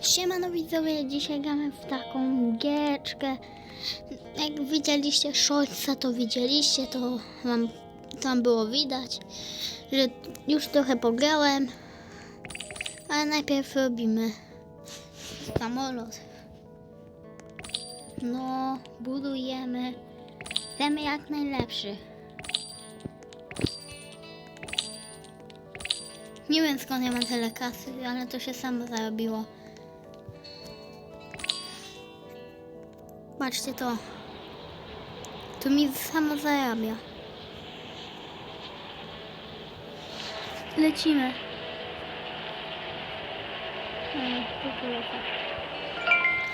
Siemano widzowie, dzisiaj gramy w taką giereczkę. Jak widzieliście Szolca, to widzieliście, to wam tam było widać, że już trochę pograłem. Ale najpierw robimy samolot. No, budujemy. Chcemy jak najlepszy. Nie wiem skąd ja mam tyle kasy, ale to się samo zarobiło. Patrzcie to. To mi samo zarabia. Lecimy.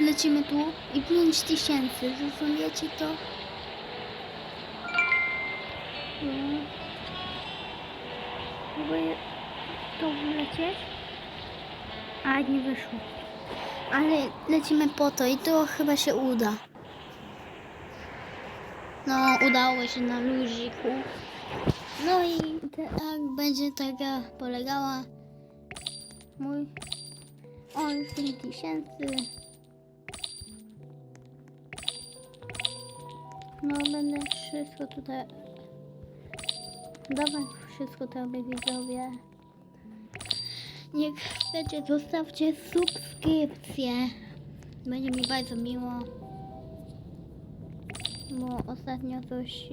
Lecimy tu i 5 tysięcy. Rozumiecie to? No. To wlecieć. A nie wyszło. Ale lecimy po to i to chyba się uda. No, udało się na luziku. No i tak będzie taka polegała. Mój. O, już 5 tysięcy. No, będę wszystko tutaj. Dawaj wszystko tobie widzowie. Niech chcecie, zostawcie subskrypcję. Będzie mi bardzo miło. Bo ostatnio coś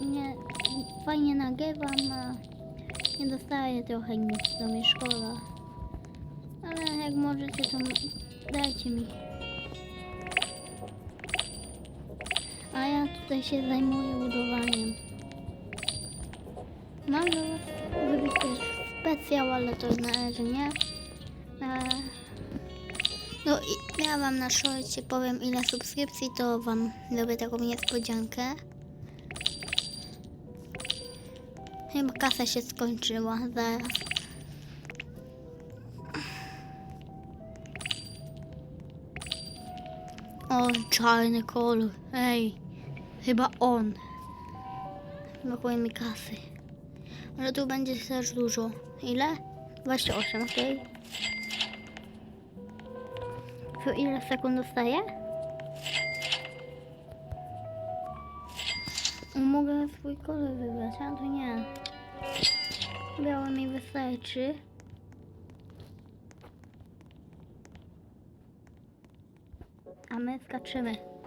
nie fajnie nagrywam, a nie dostaję trochę nic, to mi szkoda. Ale jak możecie, to dajcie mi. A ja tutaj się zajmuję budowaniem. Mogę zrobić też specjał, ale to na nie. E, No i ja wam na szorcie powiem ile subskrypcji, to wam zrobię taką niespodziankę. Chyba kasa się skończyła, zaraz. O, czarny kolor, ej, chyba on. Brakuje mi kasy. Ale tu będzie też dużo. Ile? 28, ok. Co ile sekund dostaję? Mogę swój kolor wybrać, a to nie. Biały mi wystarczy. A my skaczymy.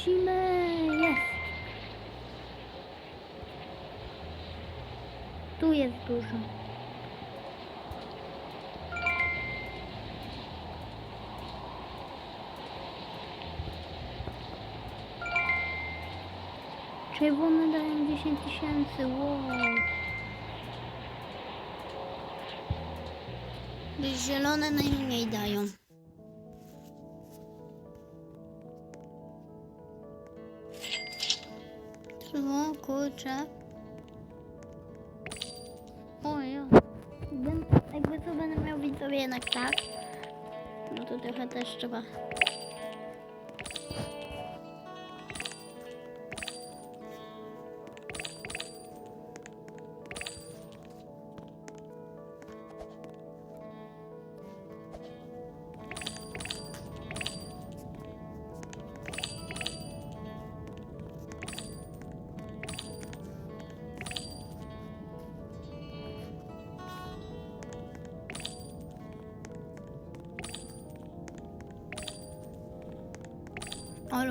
Lecimy. Jest. Tu jest dużo. Czerwone dają 10 tysięcy, wow. Zielone najmniej dają. Kurczę. O ja. Ben, jakby to będę miał widzowie jednak tak. No to trochę też trzeba.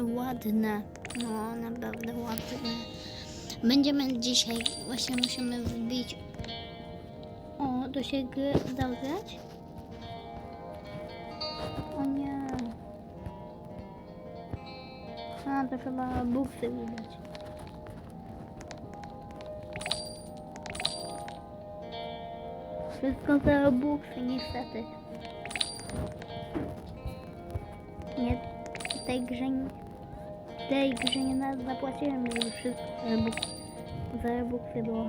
Ładne. No, naprawdę ładne. Będziemy dzisiaj, właśnie musimy wbić. O, to się gry, da grać? O nie. A, to chyba buksy widać. Wszystko za buksy, niestety. Nie, w tej grze nie, tej grze nie na- zapłaciłem już wszystko za buk- za buksy, bo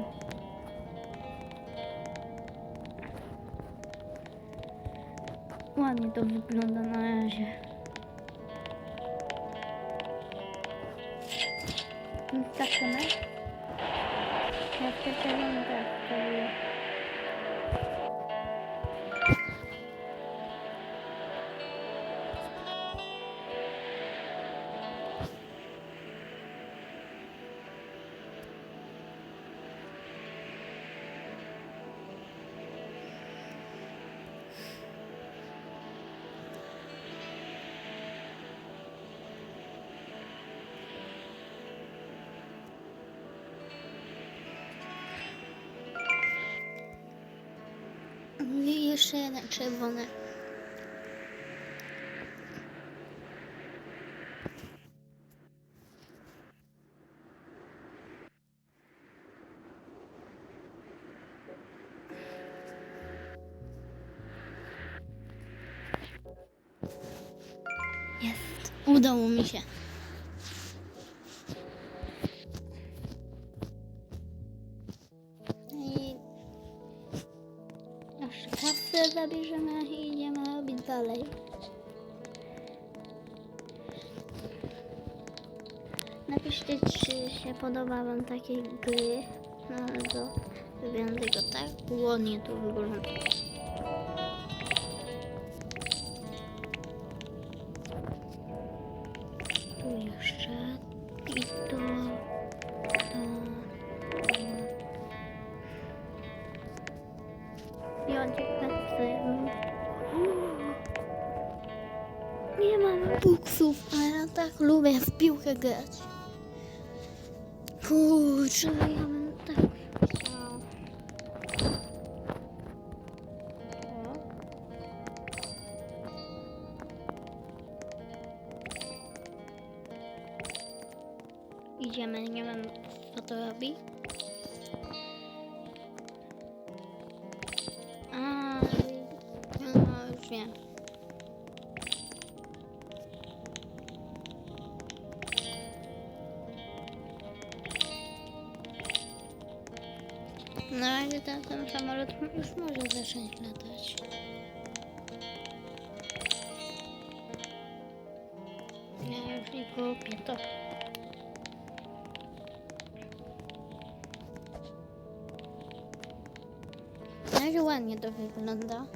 ładnie to wygląda na razie. Zaczynamy. Ja wtedy tak jeszcze jeden czerwony. Jest. Udało mi się. Napiszcie, czy się podoba Wam takie gry. No to wybieram tego tak ładnie to wygląda. Idziemy, nie wiem co to robi. A, no już wiem. Na razie ten, ten samolot już może zacząć latać. Ja już nie kupię to. Na razie ładnie to wygląda.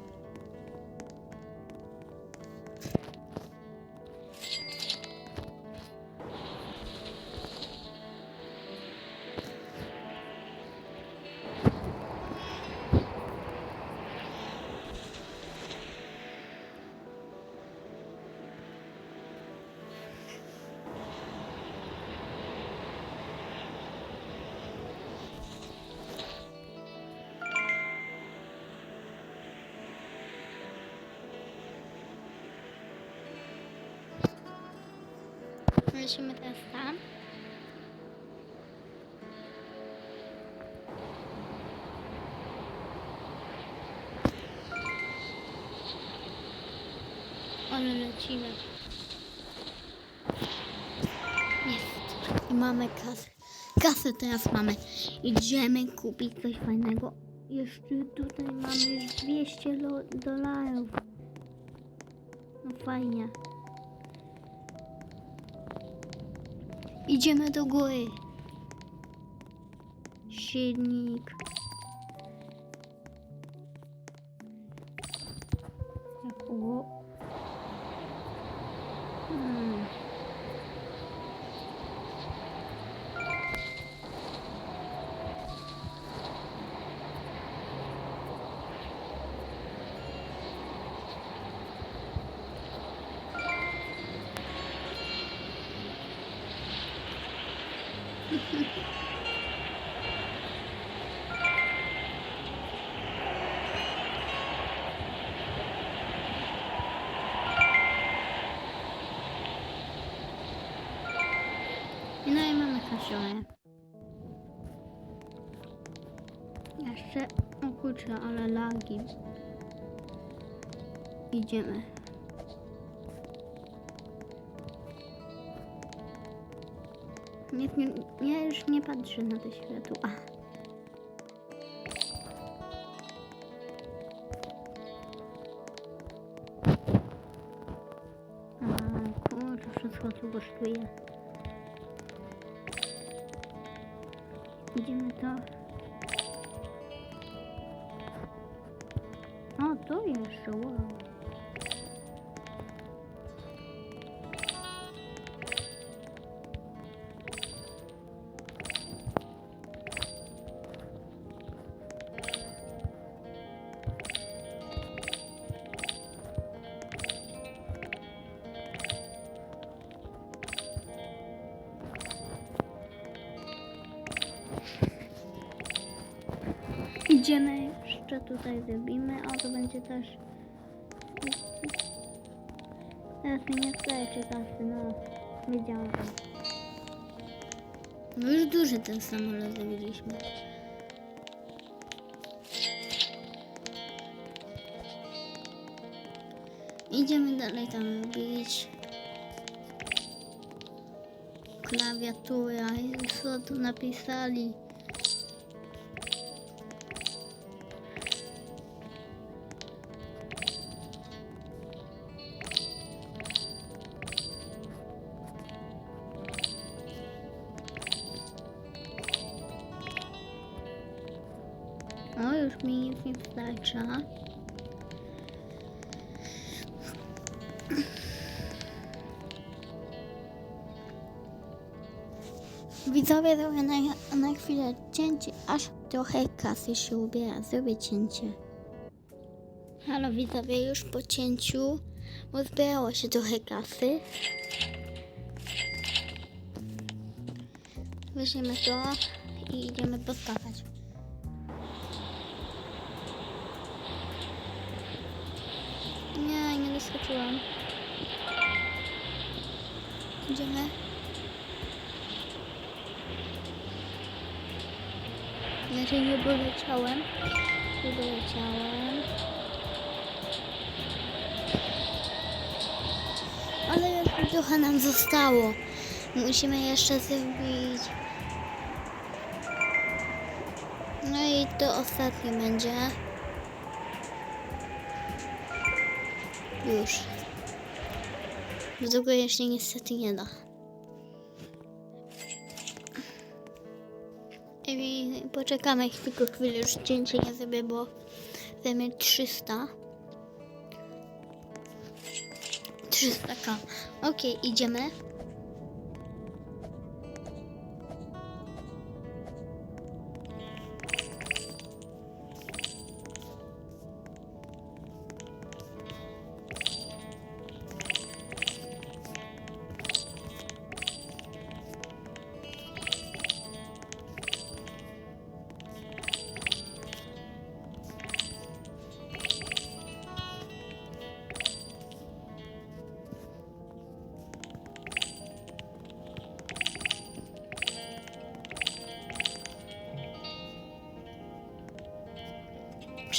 Lecimy teraz tam. Ale lecimy. Jest. I mamy kasę. Kasę teraz mamy. Idziemy kupić coś fajnego. Jeszcze tutaj mamy już 200 lo- dolarów. No fajnie. Idziemy do góry. Silnik. Kurczę, ale lagi. Idziemy. Nie, nie, ja już nie patrzę na te światła. A kurczę, wszystko tu kosztuje. Idziemy to. O, tu jeszcze, wow. Idziemy jeszcze tutaj zrobimy, a to będzie też... Teraz nie starczy kasy, no. Wiedziałam. No już duży ten samolot zrobiliśmy. Idziemy dalej tam robić. Klawiatura, co tu napisali. Mi nic nie starcza. Widzowie, zrobię na, na chwilę cięcie, aż trochę kasy się ubiera. Zrobię cięcie. Halo widzowie, już po cięciu, bo zbierało się trochę kasy. Weźmiemy to i idziemy poskakać. Nie, doskoczyłam. Idziemy. Znaczy nie doleciałem. Nie doleciałem. Ale jeszcze trochę nam zostało. Musimy jeszcze zrobić. No i to ostatnie będzie. Już. Do tego jeszcze niestety nie da. I poczekamy tylko chwilę, już cięcie nie zrobię, bo zajmie 300. 300k. Okej, idziemy.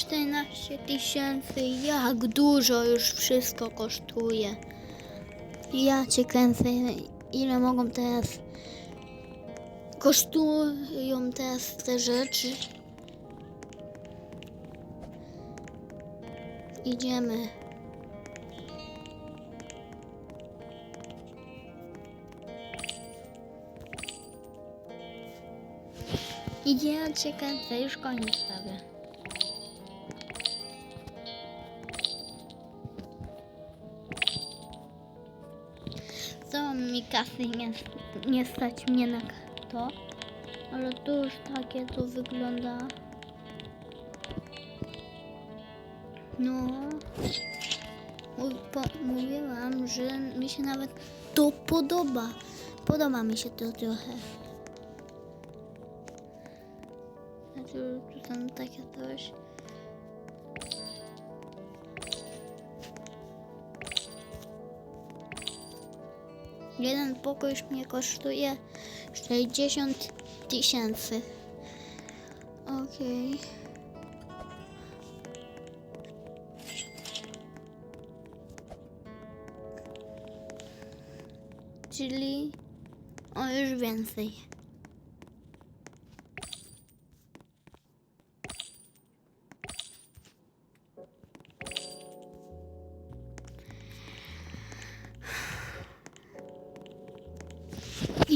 Czternaście tysięcy, jak dużo już wszystko kosztuje. Ja cię kręcę, ile mogą teraz, kosztują teraz te rzeczy. Idziemy. Idzie, cię kręcę, już koniec stawię. Mi kasy nie, nie stać mnie na to, ale to już takie to wygląda. No, mówiłam, że mi się nawet to podoba. Podoba mi się to trochę. Znaczy, tu są takie coś. Jeden pokój już mnie kosztuje 60 tysięcy. Okej. Czyli o już więcej.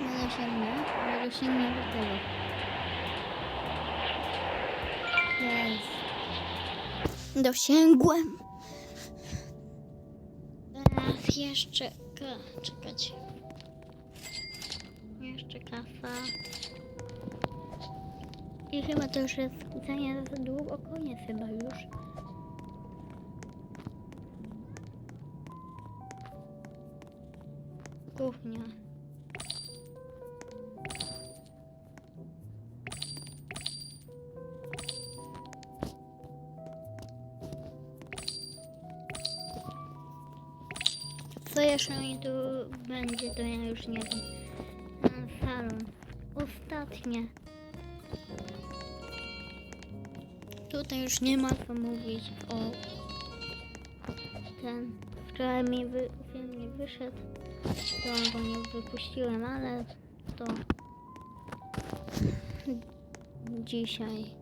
Mogę sięgnę, mogę sięgnę do tego. Jest. Dosięgłem. Teraz jeszcze ka- czekać. Jeszcze kasa. I chyba to już jest za długo, koniec chyba już. Kuchnia. Co jeszcze mi tu będzie, to ja już nie wiem. Salon. Ostatnie. Tutaj już nie ma co mówić o ten. Wczoraj mi wy, film nie wyszedł, to go nie wypuściłem, ale to dzisiaj.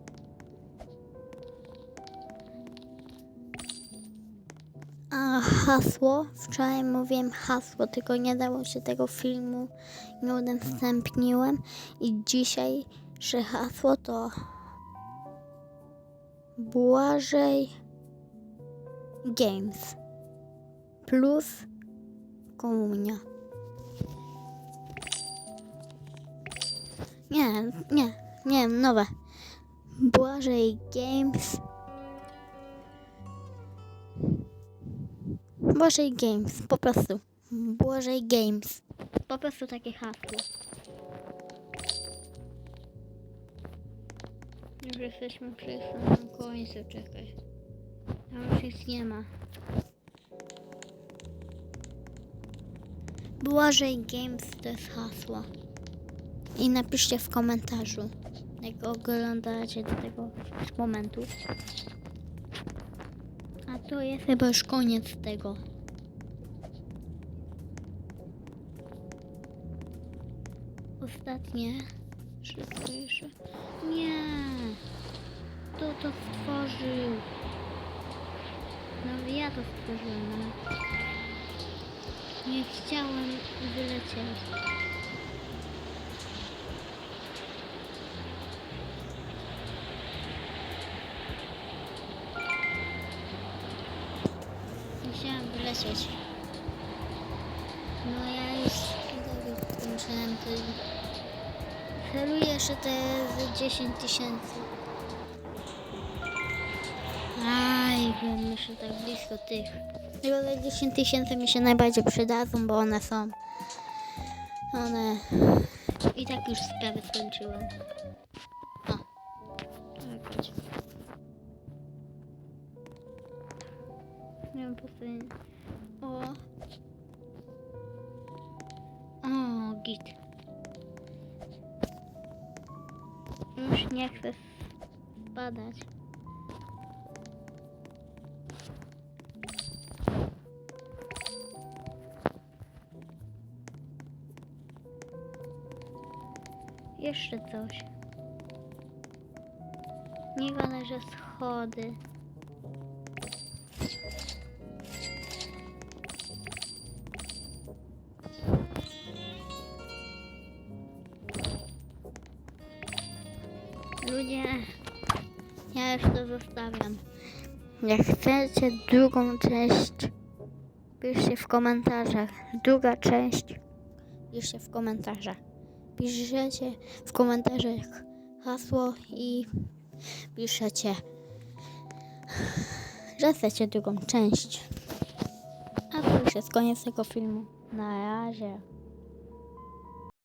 A hasło? Wczoraj mówiłem hasło, tylko nie dało się tego filmu, nie udostępniłem. I dzisiejsze hasło to Błażej Games plus komunia. Nie, nie, nie, nowe. Błażej Games Błażej Games, po prostu. Błażej Games. Po prostu takie hasło. Już jesteśmy przy samym końcu, czekaj. Tam już nic nie ma. Błażej Games to jest hasło. I napiszcie w komentarzu, jak oglądacie do tego momentu. A to jest chyba już koniec tego. Ostatnie. Szybko. Nie. Kto to stworzył? No ja to stworzyłem. Nie chciałem wylecieć. Celuję jeszcze te z 10 tysięcy. Aj, wiem, jeszcze tak blisko tych. Tylko te 10 tysięcy mi się najbardziej przydadzą, bo one są. One. I tak już sprawę skończyłem. O. Nie wiem, po. O. O, git. Już nie chcę spadać. Jeszcze coś. Nie ważne, że schody. Ludzie, ja już to zostawiam. Jak chcecie drugą część, piszcie w komentarzach. Druga część, piszcie w komentarzach. Piszecie w komentarzach hasło i piszecie, że chcecie drugą część. A to już jest koniec tego filmu. Na razie.